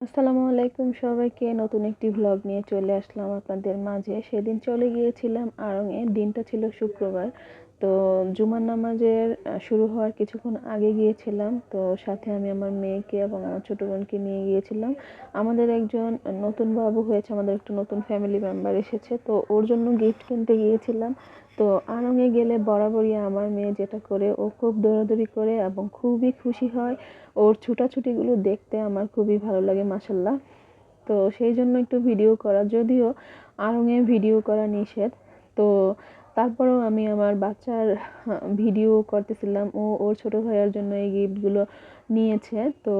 আসসালামু আলাইকুম সবাইকে। নতুন একটি ভ্লগ নিয়ে চলে আসলাম আপনাদের মাঝে। সেদিন চলে গিয়েছিলাম আড়ংয়ে দিনটা ছিল শুক্রবার। তো জুমার নামাজের শুরু হওয়ার কিছুক্ষণ আগে গিয়েছিলাম। তো সাথে আমি আমার মেয়েকে এবং আমার ছোটো বোনকে নিয়ে গিয়েছিলাম। আমাদের একজন নতুন বাবু হয়েছে, আমাদের একটা নতুন ফ্যামিলি মেম্বার এসেছে। তো ওর জন্য গিফট কিনতে গিয়েছিলাম। তো আড়ংয়ে গেলে বরাবরই আমার মেয়ে যেটা করে, ও খুব দৌড়াদৌড়ি করে এবং খুবই খুশি হয়। ওর ছুটাছুটিগুলো দেখতে আমার খুবই ভালো লাগে মাসাল্লাহ তো সেই জন্য একটু ভিডিও করা, যদিও আড়ংয়ে ভিডিও করা নিষেধ। তো তারপরেও আমি আমার বাচ্চার ভিডিও করতেছিলাম, ও ওর ছোট ভাইয়ার জন্য এই গিফটগুলো নিয়েছে। তো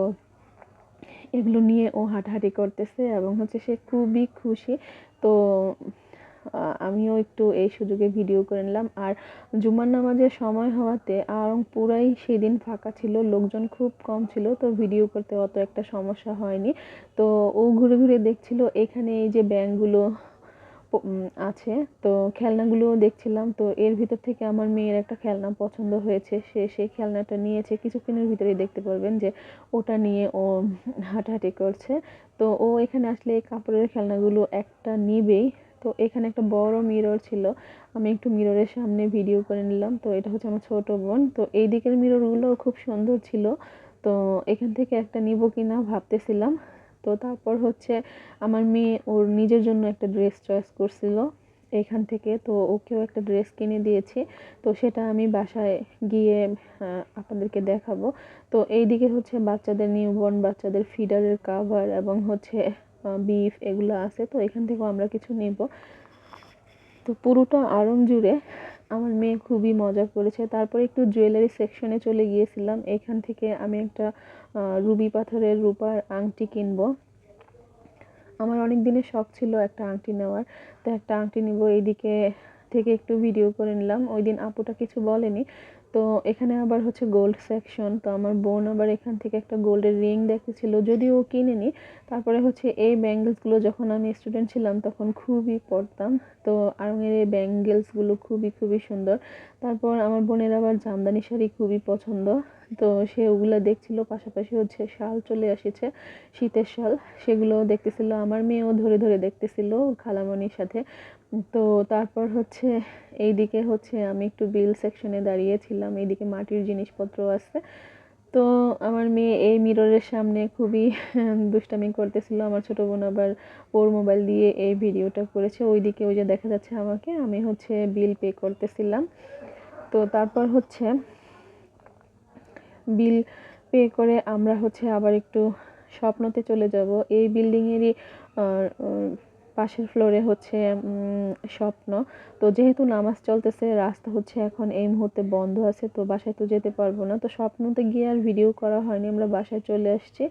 এগুলো নিয়ে ও হাঁটাহাঁটি করতেছে এবং হচ্ছে সে খুবই খুশি। তো আমিও একটু এই সুযোগে ভিডিও করে নিলাম। আর জুমার নামাজের সময় হওয়াতে আর পুরাই সেদিন ফাঁকা ছিল, লোকজন খুব কম ছিল, তো ভিডিও করতে অত একটা সমস্যা হয়নি। তো ও ঘুরে ঘুরে দেখছিল, এখানে এই যে ব্যাংকগুলো আছে, তো খেলনাগুলোও দেখছিলাম। তো এর ভিতর থেকে আমার মেয়ের একটা খেলনা পছন্দ হয়েছে, সে সেই খেলনাটা নিয়েছে। কিছুক্ষণের ভিতরেই দেখতে পারবেন যে ওটা নিয়ে ও হাঁটাহাঁটি করছে। তো ও এখানে আসলে এই কাপড়ের খেলনাগুলো একটা নিবেই। তো এখানে একটা বড় মিরর ছিল। আমি একটু মিররের সামনে ভিডিও করে নিলাম। তো এটা হচ্ছে আমার ছোট বোন। তো এই দিকের মিররগুলো খুব সুন্দর ছিল। তো এখান থেকে একটা নিব কিনা ভাবতেছিলাম। তো তারপর হচ্ছে আমার মেয়ে ওর নিজের জন্য একটা ড্রেস চয়েস করছিল এখান থেকে। তো ওকেও একটা ড্রেস কিনে দিয়েছি। তো সেটা আমি বাসায় গিয়ে আপনাদেরকে দেখাবো। তো এই দিকে হচ্ছে বাচ্চাদের নিউবর্ন বাচ্চাদের ফিডারের কাভার এবং হচ্ছে বিফ এগুলো আছে, তো এখান থেকেও আমরা কিছু নেব। তো পুরোটা আড়ং জুড়ে আমার মেয়ে খুবই মজা করেছে। তারপরে একটু জুয়েলারি সেকশনে চলে গিয়েছিলাম। এখান থেকে আমি একটা রুবি পাথরের রূপার আংটি কিনবো। আমার অনেক দিনের শখ ছিল একটা আংটি নেওয়ার। তো একটা আংটি নিব, এইদিকে থেকে একটু ভিডিও করে নিলাম। ওই দিন আপুটা কিছু বলেনি। তো এখানে আবার হচ্ছে গোল্ড সেকশন তো আমার বোন আবার এখান থেকে একটা গোল্ডের রিং দেখেছিল, যদিও ও কিনেনি। তারপরে হচ্ছে এই ব্যাঙ্গেলসগুলো যখন আমি স্টুডেন্ট ছিলাম, তখন খুবই পড়তাম তো আরঙের এই ব্যাঙ্গেলসগুলো খুবই খুবই সুন্দর। তারপর আমার বোনের আবার জামদানি শাড়ি খুবই পছন্দ। তো সে ওগুলো দেখছিল, পাশাপাশি হচ্ছে শাল চলে এসেছে, শীতের শাল। সেগুলো দেখতেছিল, আমার মেয়েও ধরে ধরে দেখতেছিল খালামণির সাথে। তো তারপর হচ্ছে এইদিকে হচ্ছে আমি একটু বিল সেকশনে দাঁড়িয়েছিলাম, এইদিকে মাটির জিনিসপত্র আছে। তো আমার মেয়ে এই মিররের সামনে খুবই দুষ্টামি করতেছিল। আমার ছোটো বোন আবার ওর মোবাইল দিয়ে এই ভিডিওটা করেছে। ওইদিকে ওই যে দেখা যাচ্ছে আমাকে, আমি হচ্ছে বিল পে করতেছিলাম। তো তারপর হচ্ছে বিল পে করে আমরা হচ্ছে আবার একটু স্বপ্নতে চলে যাব। এই বিল্ডিংয়েরই পাশের ফ্লোরে হচ্ছে স্বপ্ন। তো যেহেতু নামাজ চলতেছে, রাস্তা হচ্ছে এখন এই মুহূর্তে বন্ধ আছে, তো বাসায় তো যেতে পারব না। তো স্বপ্নতে গিয়ে আর ভিডিও করা হয়নি, আমরা বাসায় চলে আসছি।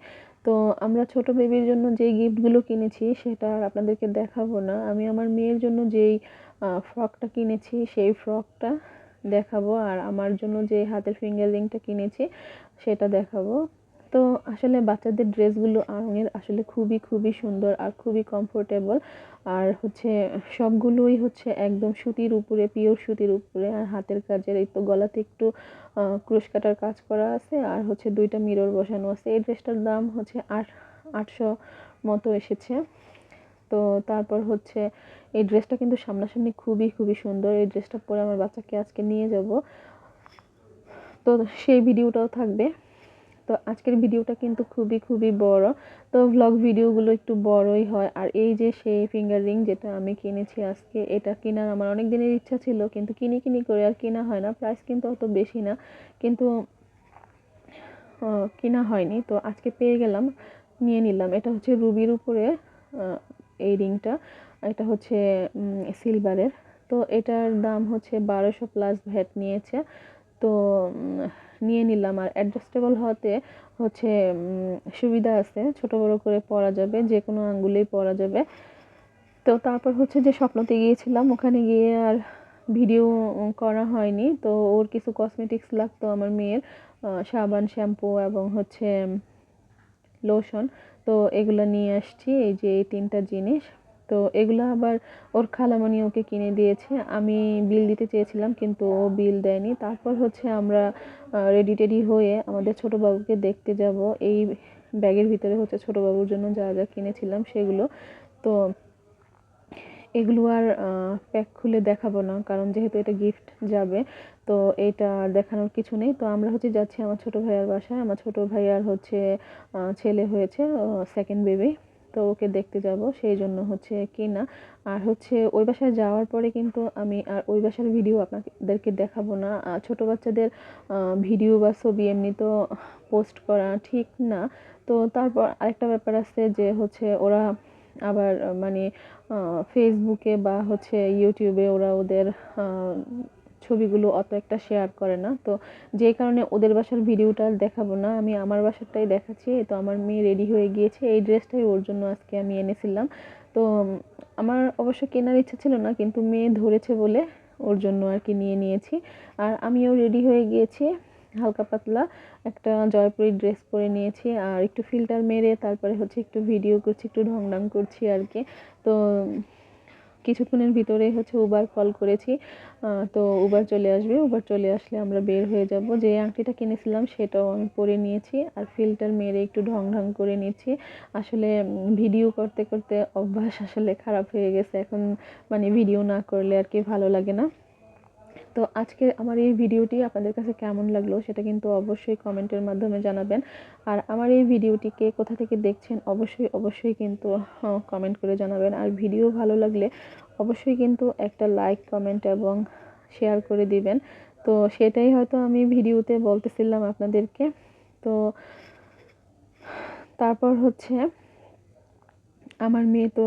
তো আমরা ছোট বেবির জন্য যেই গিফটগুলো কিনেছি, সেটা আর আপনাদেরকে দেখাবো না। আমি আমার মেয়ের জন্য যেই ফ্রকটা কিনেছি, সেই ফ্রকটা দেখাবো আর আমার জন্য যে হাতের ফিঙ্গার রিংটা কিনেছি, সেটা দেখাবো। তো আসলে বাচ্চাদের ড্রেসগুলো আড়ঙের আসলে খুবই খুবই সুন্দর আর খুবই কমফোর্টেবল আর হচ্ছে সবগুলোই হচ্ছে একদম সুতির উপরে পিওর সুতির উপরে। আর হাতের কাজের এই তো গলাতে একটু ক্রুশ কাটার কাজ করা আছে। আর হচ্ছে দুইটা মিরর বসানো আছে। এই ড্রেসটার দাম হচ্ছে আট, আটশো মতো এসেছে। তো তারপর হচ্ছে এই ড্রেসটা কিন্তু সামনাসামনি খুবই খুবই সুন্দর। এই ড্রেসটা পরে আমার বাচ্চাকে আজকে নিয়ে যাব। তো সেই ভিডিওটাও থাকবে। তো আজকের ভিডিওটা কিন্তু খুবই খুবই বড়। তো ভ্লগ ভিডিওগুলো একটু বড়ই হয়। আর এই যে সেই ফিঙ্গার রিং যেটা আমি কিনেছি আজকে, এটা কেনার আমার অনেক দিনের ইচ্ছা ছিল, কিন্তু কিনি কিনি করে আর কেনা হয় না। প্রাইস কিন্তু অত বেশি না। কিন্তু কেনা হয়নি। তো আজকে পেয়ে গেলাম, নিয়ে নিলাম। এটা হচ্ছে রুবির উপরে এই রিংটা এটা হচ্ছে সিলভারের তো এটার দাম হচ্ছে বারোশো প্লাস ভ্যাট নিয়েছে। তো নিয়ে নিলাম। আর অ্যাডজাস্টেবল হতে হচ্ছে সুবিধা আছে। ছোট বড় করে পরা যাবে, যে কোনো আঙ্গুলেই পরা যাবে। তো তারপর হচ্ছে যে স্বপ্নতে গিয়েছিলাম, ওখানে গিয়ে আর ভিডিও করা হয়নি। তো ওর কিছু কসমেটিক্স লাগতো আমার মেয়ের সাবান শ্যাম্পু এবং হচ্ছে লোশন তো এগুলো নিয়ে আসছি। এই যে এই তিনটা জিনিস। তো এগুলো আবার ওর খালামণি ওকে কিনে দিয়েছে। আমি বিল দিতে চেয়েছিলাম, কিন্তু ও বিল দেয়নি। তারপর হচ্ছে আমরা রেডি টেডি হয়ে আমাদের ছোটো বাবুকে দেখতে যাব। এই ব্যাগের ভিতরে হচ্ছে ছোটো বাবুর জন্য যা যা কিনেছিলাম সেগুলো। তো এগুলো আর প্যাক খুলে দেখাবো না, কারণ যেহেতু এটা গিফট যাবে, তো এটা দেখানোর কিছু নেই। তো আমরা হচ্ছে যাচ্ছি আমার ছোটো ভাইয়ার বাসায়। আমার ছোটো ভাইয়ার হচ্ছে ছেলে হয়েছে সেকেন্ড বেবি তো ওকে দেখতে যাব, সেই জন্য হচ্ছে কিনা। আর হচ্ছে ওই বাসায় যাওয়ার পরে কিন্তু আমি আর ওই বাসার ভিডিও আপনাদেরকে দেখাবো না। ছোট বাচ্চাদের ভিডিও বা ছবি এমনি তো পোস্ট করা ঠিক না। তো তারপর আরেকটা ব্যাপার আছে যে হচ্ছে ওরা আবার মানে ফেসবুকে বা হচ্ছে ইউটিউবে ওরা ওদের ছবিগুলো অত একটা শেয়ার করে না। তো যে কারণে ওদের বাসার ভিডিওটা দেখাবো না। আমি আমার বাসারটাই দেখাচ্ছি। তো আমার মেয়ে রেডি হয়ে গিয়েছে। এই ড্রেসটাই ওর জন্য আজকে আমি এনেছিলাম। তো আমার অবশ্য কেনার ইচ্ছা ছিল না, কিন্তু মেয়ে ধরেছে বলে ওর জন্য আর কি নিয়ে নিয়েছি। আর আমিও রেডি হয়ে গিয়েছি। হালকা পাতলা একটা জয়পুরি ড্রেস পরে নিয়েছি। আর একটু ফিল্টার মেরে তারপরে হচ্ছে একটু ভিডিও করছি, একটু ঢং ঢং করছি আর কি। তো কিছুক্ষণের ভিতরে হচ্ছে উবার কল করেছি। তো উবার চলে আসবে। উবার চলে আসলে আমরা বের হয়ে যাব। যে আংটিটা কিনেছিলাম সেটাও আমি পরে নিয়েছি আর ফিল্টার মেরে একটু ঢং ঢং করে নিয়েছি। আসলে ভিডিও করতে করতে অভ্যাস আসলে খারাপ হয়ে গেছে। এখন মানে ভিডিও না করলে আর কি ভালো লাগে না। তো আজকে আমার এই ভিডিওটি আপনাদের কাছে কেমন লাগল সেটা কিন্তু অবশ্যই কমেন্টের মাধ্যমে জানাবেন। আর আমার এই ভিডিওটিকে কোথা থেকে দেখছেন অবশ্যই অবশ্যই কিন্তু কমেন্ট করে জানাবেন। আর ভিডিও ভালো লাগলে অবশ্যই কিন্তু একটা লাইক, কমেন্ট এবং শেয়ার করে দিবেন। তো সেটাই হয়তো আমি ভিডিওতে বলতেছিলাম আপনাদেরকে। তো তারপর হচ্ছে আমার মেয়ে তো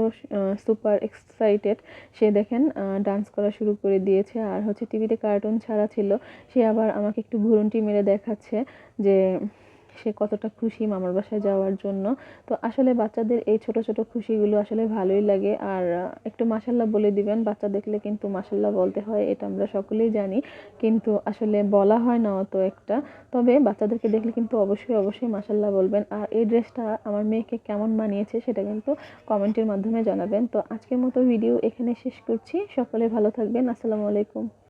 সুপার এক্সাইটেড সে দেখেন ডান্স করা শুরু করে দিয়েছে। আর হচ্ছে টিভিতে কার্টুন ছাড়া ছিল। সে আবার আমাকে একটু ঘুরন্টি মেরে দেখাচ্ছে যে সে কতটা খুশি মামার বাসায় যাওয়ার জন্য। তো আসলে বাচ্চাদের এই ছোট ছোট খুশিগুলো আসলে ভালোই লাগে। আর একটু মাসাল্লাহ বলে দিবেন, বাচ্চা দেখলে কিন্তু মাসাল্লাহ বলতে হয়, এটা আমরা সকলেই জানি। কিন্তু আসলে বলা হয় না অত একটা। তবে বাচ্চাদেরকে দেখলে কিন্তু অবশ্যই অবশ্যই মাসাল্লাহ বলবেন। আর এই ড্রেসটা আমার মেয়েকে কেমন মানিয়েছে সেটা কিন্তু কমেন্টের মাধ্যমে জানাবেন। তো আজকের মতো ভিডিও এখানে শেষ করছি। সকলে ভালো থাকবেন। আসসালামু আলাইকুম।